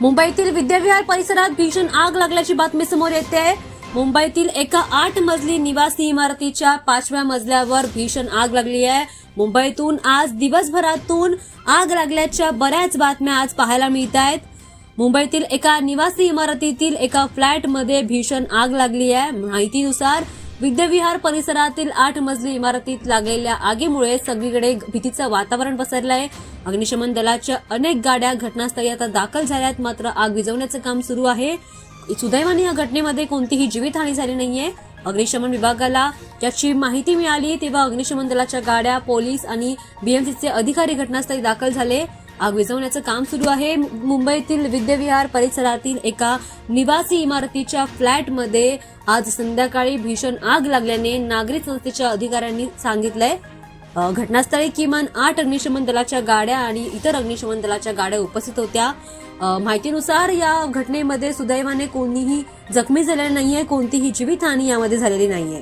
मुंबईतील विद्याविहार परिसरात भीषण आग लागल्याची बातमी समोर येते आहे. मुंबईतील एका आठ मजली निवासी इमारतीच्या पाचव्या मजल्यावर भीषण आग लागली आहे. मुंबईतून आज दिवसभरातून आग लागल्याच्या बऱ्याच बातम्या आज पाहायला मिळत आहेत. मुंबईतील एका निवासी इमारतीतील एका फ्लॅटमध्ये भीषण आग लागली आहे. माहितीनुसार विद्याविहार परिसरातील आठ मजली इमारतीत लागलेल्या आगीमुळे सगळीकडे भीतीचं वातावरण पसरलं आहे. अग्निशमन दलाच्या अनेक गाड्या घटनास्थळी आता दाखल झाल्यात. मात्र आग विझवण्याचं काम सुरू आहे. सुदैवाने या घटनेमध्ये कोणतीही जीवितहानी झाली नाहीये. अग्निशमन विभागाला याची माहिती मिळाली तेव्हा अग्निशमन दलाच्या गाड्या पोलीस आणि बीएमसीचे अधिकारी घटनास्थळी दाखल झाले. आग विझवण्याचं काम सुरू आहे. मुंबईतील विद्याविहार परिसरातील एका निवासी इमारतीच्या फ्लॅटमध्ये आज संध्याकाळी भीषण आग लागल्याने नागरिक संस्थेच्या अधिकाऱ्यांनी सांगितलंय. घटनास्थळी किमान आठ अग्निशमन दलाच्या गाड्या आणि इतर अग्निशमन दलाच्या गाड्या उपस्थित होत्या. माहितीनुसार या घटनेमध्ये सुदैवाने कोणीही जखमी झालेलं नाहीये कोणतीही जीवितहानी यामध्ये झालेली नाहीये.